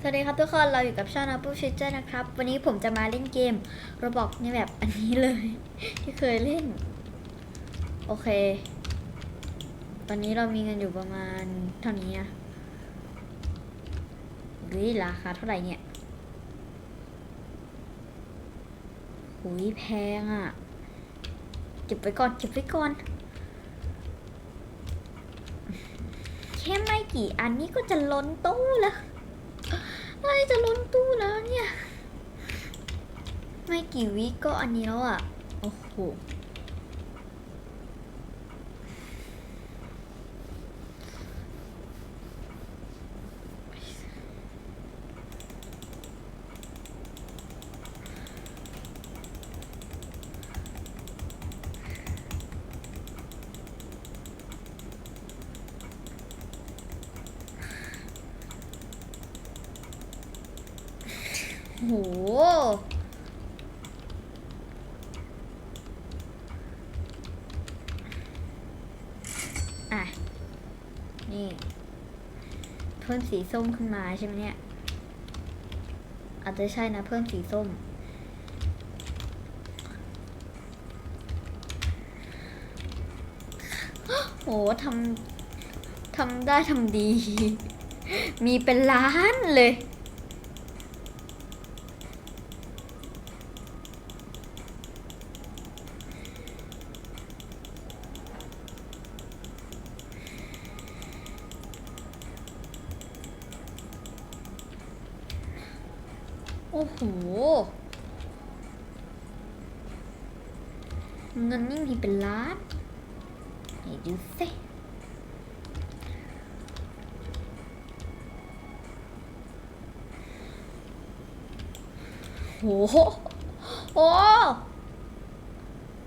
สวัสดีครับทุกคนเราอยู่กับช่องนับปูชิเจอร์นะครับ วันนี้ผมจะมาเล่นเกมโรบอกในแบบอันนี้เลย ที่เคยเล่น โอเค ตอนนี้เรามีเงินอยู่ประมาณเท่านี้อะเฮ้ยราคาเท่าไหร่เนี่ยหุยแพงอะ่ะเก็บไว้ก่อนเก็บไว้ก่อนแค่ไม่กี่อันนี้ก็จะล้นตู้แล้ว อะไรจะล้นตู้แล้วเนี่ย ไม่กี่วิก็อันนี้แล้วอะ โอ้โห โห อะ นี่ เพิ่มสีส้มขึ้นมาใช่ไหมเนี่ย อาจจะใช่นะ เพิ่มสีส้ม โหทำทำได้ทำดี มีเป็นล้านเลย อ้โหเงินนี่มีเป็นล้านไหนดูสิโหโอ้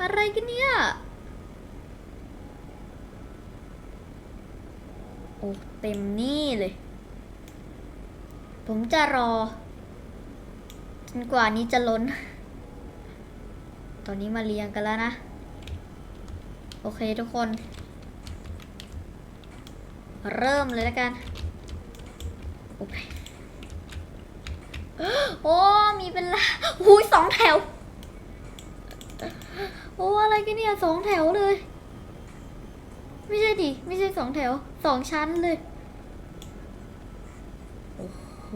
อะไรกันเนี่ย โอ้ เต็มนี่เลย ผมจะรอ จนกว่านี้จะล้น ตอนนี้มาเรียงกันแล้วนะ โอเคทุกคน เริ่มเลยแล้วกัน โอเคโอ้ มีเป็นละหูยสองแถว โอ้ อะไรกันเนี่ยสองแถวเลย ไม่ใช่ดิ ไม่ใช่สองแถว สองชั้นเลย โอ้โห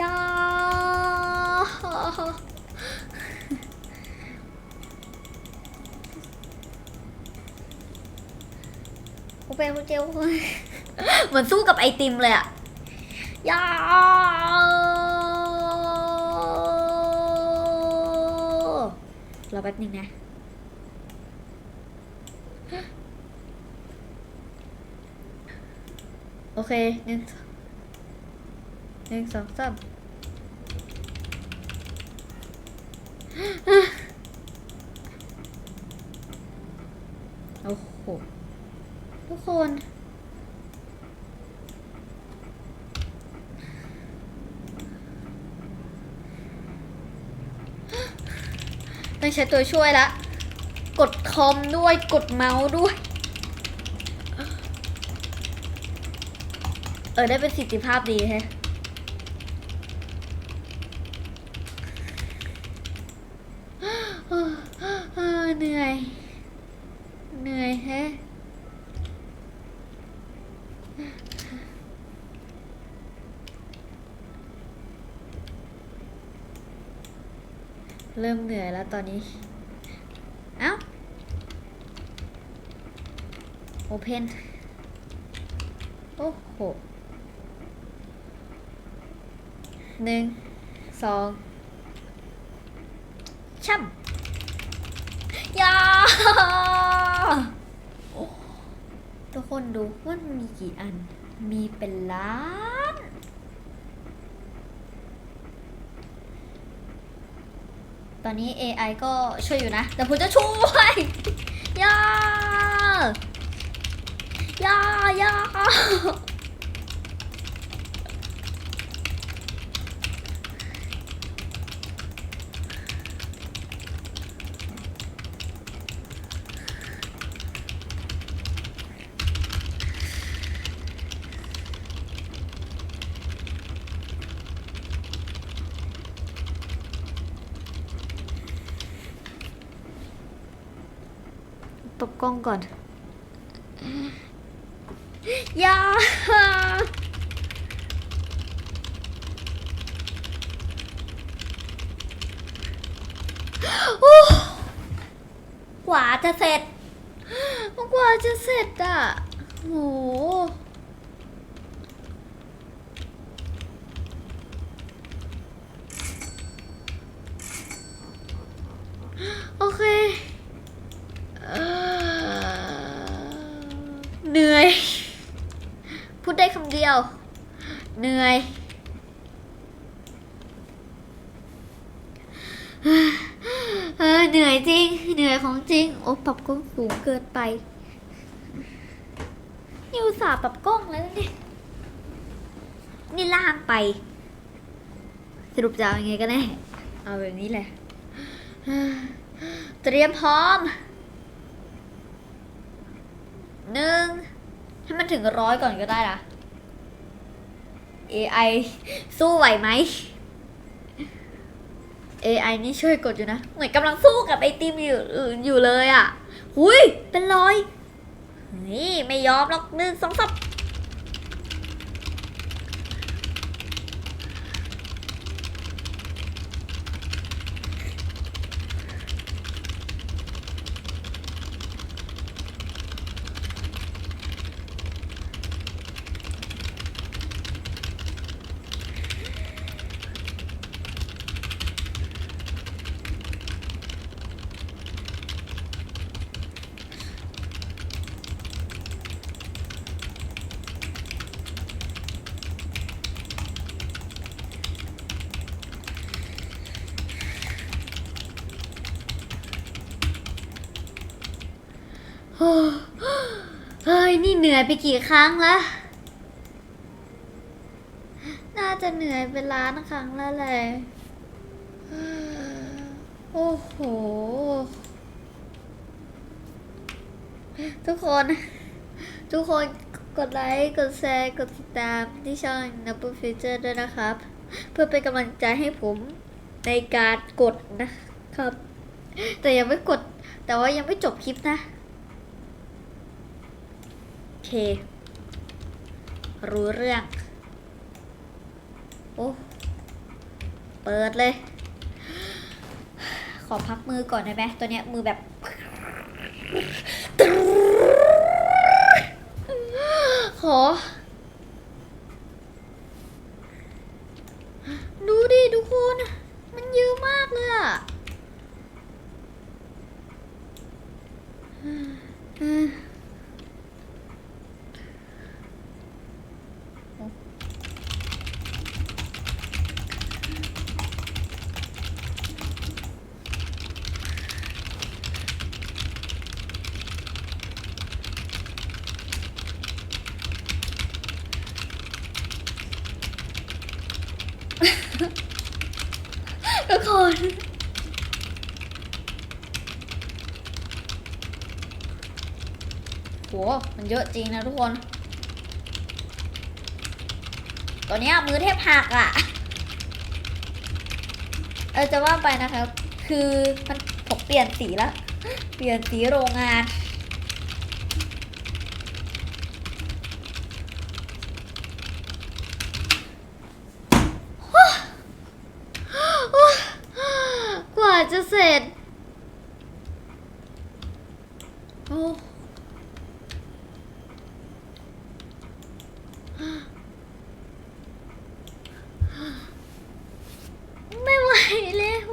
ยาโอเปนโอเจลเหมือนสู้กับไอติมเลยอะยารอแป๊บนึงนะโอเคหนึ่ง หนึ่งสองสามโอ้โห ทุกคน ต้องใช้ตัวช่วยละ กดคอมด้วยกดเมาส์ด้วย เออ ได้เประสิทธิภาพดีแฮะ เออ เหนื่อย เหนื่อยแฮะเริ่มเหนื่อยแล้วตอนนี้ เอ้า โอเพน โอ้โหหนึ่ง สองช่ำ ยาทุกคนดูว่ามันมีกี่อัน มีเป็นล้าน ตอนนี้ AI ก็ช่วยอยู่นะ แต่ผมจะช่วยยายายา ตบกล้องก่อนอย่าขว่าจะเสร็จ กว่าจะเสร็จอะโห โอเคเอ่อเหนื่อย พูดได้คำเดียว เหนื่อยเออเหนื่อยจริง เหนื่อยของจริง โอ้ปรับกล้องสูงเกินไปนี่อุตส่าห์ปรับกล้องแล้วนี่นี่ล่างไป สรุปจะเอายังไงกันแน่เอาแบบนี้แหละเตรียมพร้อมหนึ่งให้มันถึงร้อยก่อนก็ได้นะ AI สู้ไหวไหม AI นี่ช่วยกดอยู่นะ เหมือนกำลังสู้กับไอติมอยู่อยู่เลยอะ หุยเป็นรอยนี่ไม่ยอมหรอกหนึ่งสองสาม เฮ้ย นี่เหนื่อยไปกี่ครั้งแล้วน่าจะเหนื่อยเป็นล้านครั้งแล้วแหละโอ้โห ทุกคน ทุกคนกดไลค์ กดแชร์ กดติดตามที่ช่อง Number Future ด้วยนะครับ เพื่อเป็นกำลังใจให้ผมในการกดนะครับ แต่ยังไม่กด แต่ว่ายังไม่จบคลิปนะ เค รู้เรื่อง โอ้ เปิดเลย ขอพักมือก่อนได้ไหมตัวเนี้ยมือแบบขอ ดูดิทุกคน มันเยอะมากเลยอะอืมทุกคน โห มันเยอะจริงนะทุกคน ตอนนี้มือแทบหักอะ่ะ เออจะว่าไปนะครับคือมันผมเปลี่ยนสีแล้ว เปลี่ยนสีโรงงานกว่าจะเสร็จ โอ้ ไม่ไหวแล้ว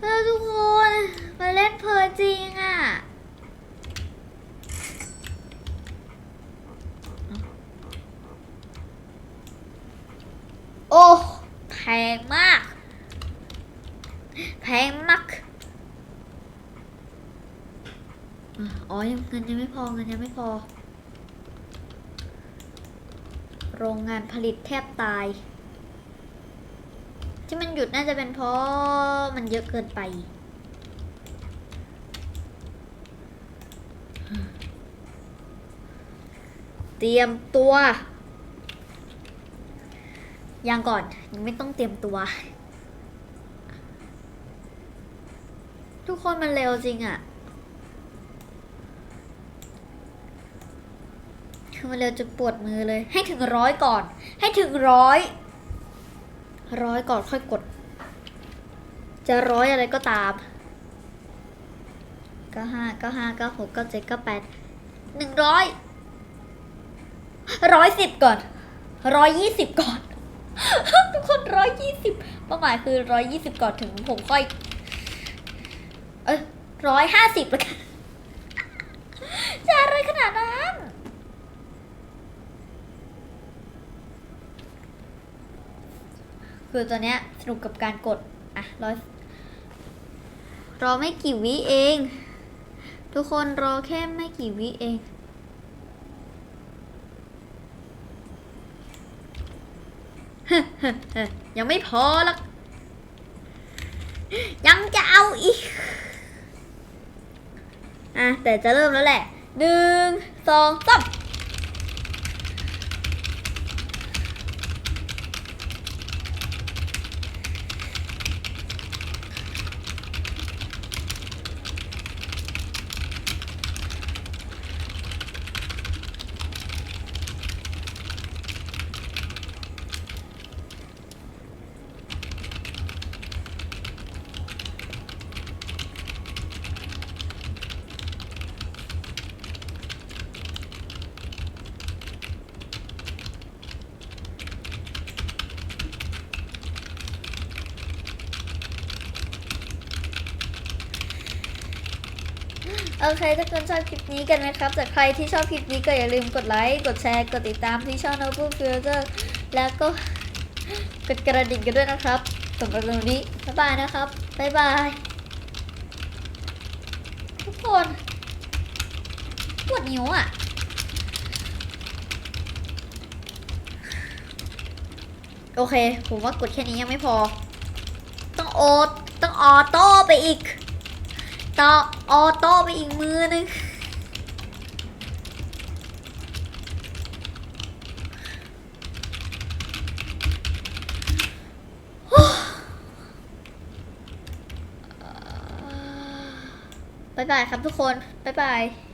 แล้วทุกคนมาเล่นเพลินจริงอะ โอ้แพงมาก แพงมากอ๋อยังเงินยังไม่พอเงินยังไม่พอ โรงงานผลิตแทบตาย ที่มันหยุดน่าจะเป็นเพราะมันเยอะเกินไปเตรียมตัว ยังก่อนยังไม่ต้องเตรียมตัว ทุกคนมันเร็วจริงอะคือมันเร็วจะปวดมือเลย ให้ถึงร้อยก่อน ให้ถึงร้อยร้อยก่อนค่อยกด จะร้อยอะไรก็ตามเก้าห้าเก้าห้าเก้าหกเก้าเจ็ดเก้าแปดหนึ่งร้อยร้อยสิบก่อนร้อยยี่สิบก่อน ทุกคนร้อยยี่สิบเป้าหมายคือร้อยยี่สิบก่อนถึงผมค่อย เอ้ยร้อยห้าสิบแล้วกันจะอะไรขนาดนั้น คือตอนเนี้ยสนุกกับการกด อะร้อยรอไม่กี่วิเอง ทุกคนรอแค่ไม่กี่วิเอง ยังไม่พอหรอกยังจะเอาอีก อะ แต่จะเริ่มแล้วแหละหนึ่งสองสาม โอเคถ้าคุณชอบคลิปนี้กันไหมครับจากใครที่ชอบคลิปนี้ก็อย่าลืมกดไลค์กดแชร์กดติดตามที่ช่อง Noble Future แล้วก็กดกระดิ่งกันด้วยนะครับสำหรับวันนี้บ๊ายบายนะครับบ๊ายบายทุกคนปวดนิ้วอะโอเค ผมว่ากดแค่นี้ยังไม่พอ ต้องโอต้องออโต้ไปอีก ต่อออโต้ไปอีกมือหนึงบ๊ายบายครับทุกคน บ๊ายบาย